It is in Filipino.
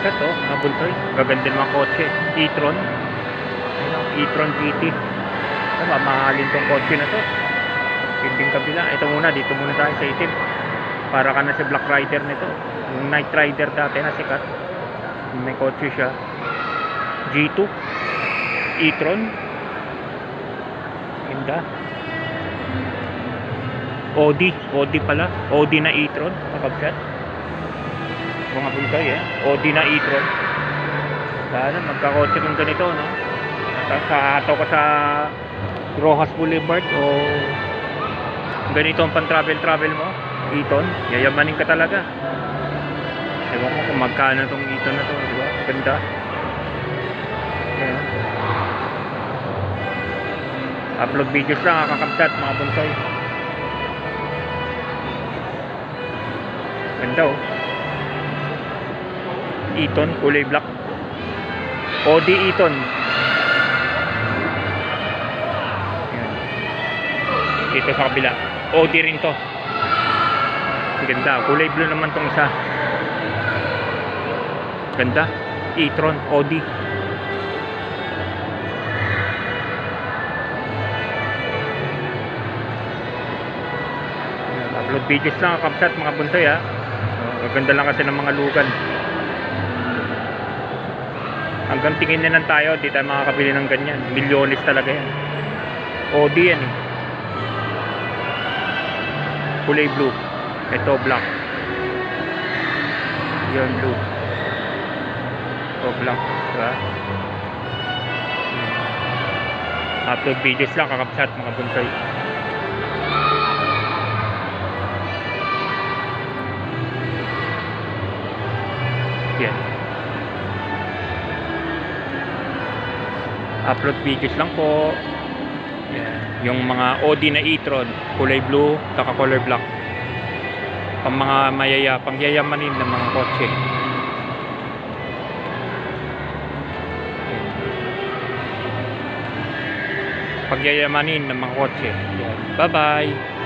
Kapsat oh, mga buntoy. Gaganda ng mga kotse. e-tron. Ayun, e-tron GT. Ito, mamahalin tong kotse na to. Pinding kabila. Ito muna, dito muna tayo sa itim. Para ka na si Black Rider nito. Yung Night Rider dati na sikat. May kotse siya. G2. e-tron. Ganda. Audi. Audi pala. Audi na e-tron. Makabsat. Mga buntay eh. Audi na e-tron. Sana magkakotse kung ganito, no? Sa- Sa ataw ka sa Rojas Boulevard o ganito ang pan-travel-travel mo. Eton. Yayamanin ka talaga. Ewan ko kung magkano tong Eton na to, di ba? Ganda. Ayan. Upload videos lang, kakakabsat mga buntay. Ganda oh. Eton, kulay black. Audi Eton. Yan. Dito sa kabila. Audi rin to. Ganda. Kulay blue naman tong isa. Ganda. E-tron, Audi. Yan, Upload videos lang, kapsat mga buntoy ha. Uh, ganda lang kasi ng mga lugan. Hanggang tingin na lang tayo, di tayo makakabili ng ganyan. Milyones talaga yan. Audi yan eh. Kulay blue. Ito black. Yan blue. Ito black. Diba? Hmm. Upload videos lang, kakapsat mga buntay. Yan. Upload videos lang po. Yan. yung mga Audi na e-tron kulay blue saka color black. Pang mga mayaya pang yayamanin ng mga kotse. Pagyayamanin ng mga kotse. Bye bye